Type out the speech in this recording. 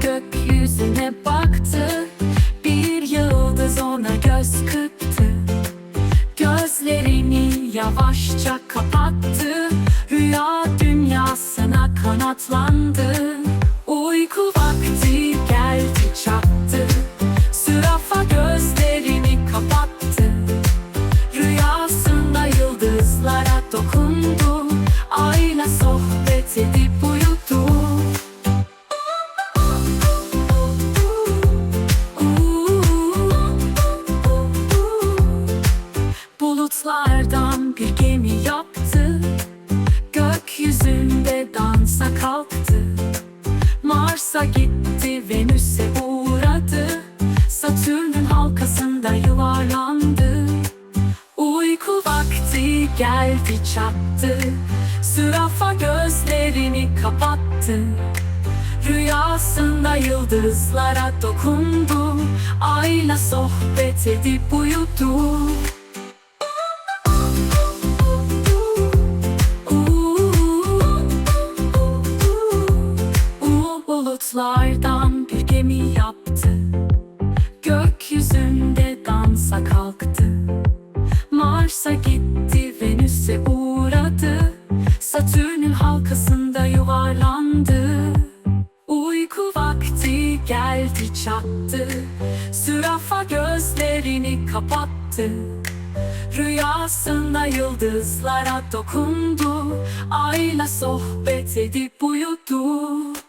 gökyüzüne baktı. Bir yıldız ona göz kırptı Gözlerini yavaşça kapattı. Rüya dünyasına kanatlandı. Uyku vakti geldi çattı Zürafa gözlerini kapattı. Rüyasında yıldızlara dokundu. Ayla sohbet Bulutlardan bir gemi yaptı. Gökyüzünde dansa kalktı. Mars'a gitti Venüs'e uğradı. Satürn'ün halkasında yuvarlandı. Uyku vakti geldi çattı. Zürafa gözlerini kapattı. Rüyasında yıldızlara dokundu. Ayla sohbet edip uyudu yaptı. Gökyüzünde dansa kalktı. Mars'a gitti Venüs'e uğradı. Satürn'ün halkasında yuvarlandı. Uyku vakti geldi çattı. Zürafa gözlerini kapattı. Rüyasında yıldızlara dokundu. Ayla sohbet edip uyudu